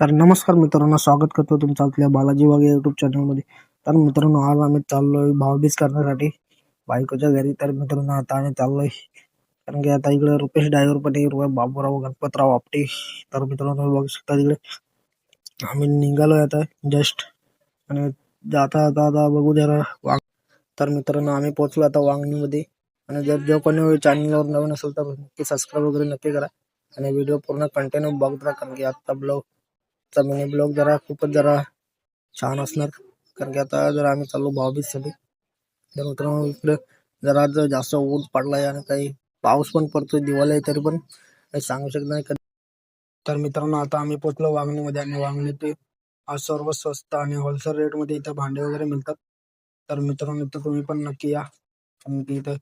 तर नमस्कार मित्रांनो स्वागत करतो तुमचं आपल्या बालाजी वाघ युट्यूब चॅनलमध्ये तर मित्रांनो आज आम्ही चाललोय भावबीज करण्यासाठी बायकोच्या घरी. तर मित्रांनो आता आम्ही चाललोय. कारण की आता इकडे रुपेश ड्रायव्हर पण आहे बाबूराव गणपतराव आपटे. तर मित्रांनो तुम्ही बघू शकता तिकडे. आम्ही निघालोय आता जस्ट आणि जाता आता आता बघू जरा वांग तर मित्रांनो आम्ही पोहोचलो आता वांगणीमध्ये. आणि जर जो कोणी हो चॅनलवर नवीन असेल तर नक्की सबस्क्राईब वगैरे नक्की करा. आणि व्हिडिओ पूर्ण कंटिन्यू बघत राहा कारण की आत्ता ब्लॉग चा मिनी ब्लॉग जरा खूपच जरा छान असणार कारण की आता जरा आम्ही चाललो भाऊबीजसाठी तर मित्रांनो इकडे जरा आज जास्त ऊन पडलाय आणि काही पाऊस पण पडतोय दिवाळी तरी पण काही सांगू शकत नाही तर मित्रांनो, आता आम्ही पोहोचलो वांगणीमध्ये आणि वांगणीत आज सर्व स्वस्त आणि होलसेल रेटमध्ये इथं भांडे वगैरे मिळतात. तर मित्रांनो, इथं तुम्ही पण नक्की या. कारण की इथं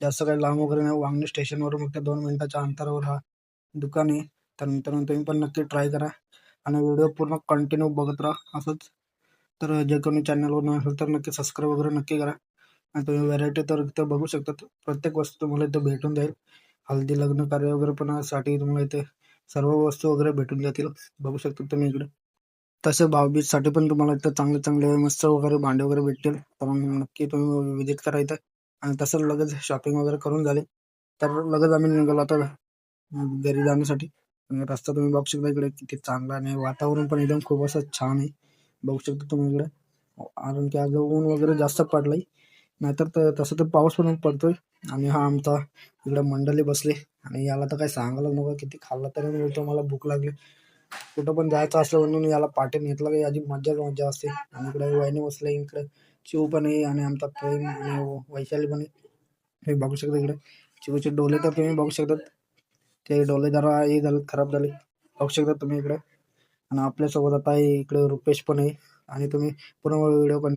जास्त काही लांब वगैरे नाही, वांगणी स्टेशनवरून फक्त दोन मिनिटाच्या अंतरावर हा दुकान आहे. तर मित्रांनो, तुम्ही पण नक्की ट्राय करा. आणि व्हिडिओ पूर्ण कंटिन्यू बघत राहा असंच. तर जे कोणी चॅनलवर नसेल तर नक्की सबस्क्राईब वगैरे नक्की करा. आणि तुम्ही व्हरायटी तर इथं बघू शकतात. प्रत्येक वस्तू तुम्हाला इथं भेटून जाईल. हल्दी लग्न कार्य वगैरे पण साठी तुम्हाला इथे सर्व वस्तू वगैरे भेटून जातील. बघू शकता तुम्ही इकडे. तसे भावबीजसाठी पण तुम्हाला इथं चांगले चांगले मस्त वगैरे भांडे वगैरे भेटतील. तर नक्की तुम्ही विजिट करा इथं. आणि तसं लगेच शॉपिंग वगैरे करून झाले. तर लगेच आम्ही निघालो आता घरी जाण्यासाठी. रस्ता तुम्ही बघू शकता इकडे किती चांगला आणि वातावरण पण एकदम खूप असं छान आहे. बघू शकता तुम्ही इकडे. कारण की आज ऊन वगैरे जास्त पडलंय. नाहीतर तर तसं तर पाऊस पण पडतोय. आणि हा आमचा इकडे मंडळी बसले. आणि याला तर काही सांगायला नको. किती खाल्लं तरी मिळतो मला भूक लागली. कुठं पण जायचं असलं म्हणून याला पाठी नेतला की याची मज्जाच मज्जा असते. आणि इकडे वहिनी बसले इकडे चिव पण आहे आणि आमचा प्रेम आणि वैशाली पण आहे. हे बघू शकता इकडे. चिवचे डोले तर तुम्ही बघू शकता. ते डोले जरा हे झाले खराब झाले. बघू शकता तुम्ही इकडे. आणि आपल्यासोबत आता इकडे रुपेश पण आहे. आणि तुम्ही पूर्ण व्हिडिओ पण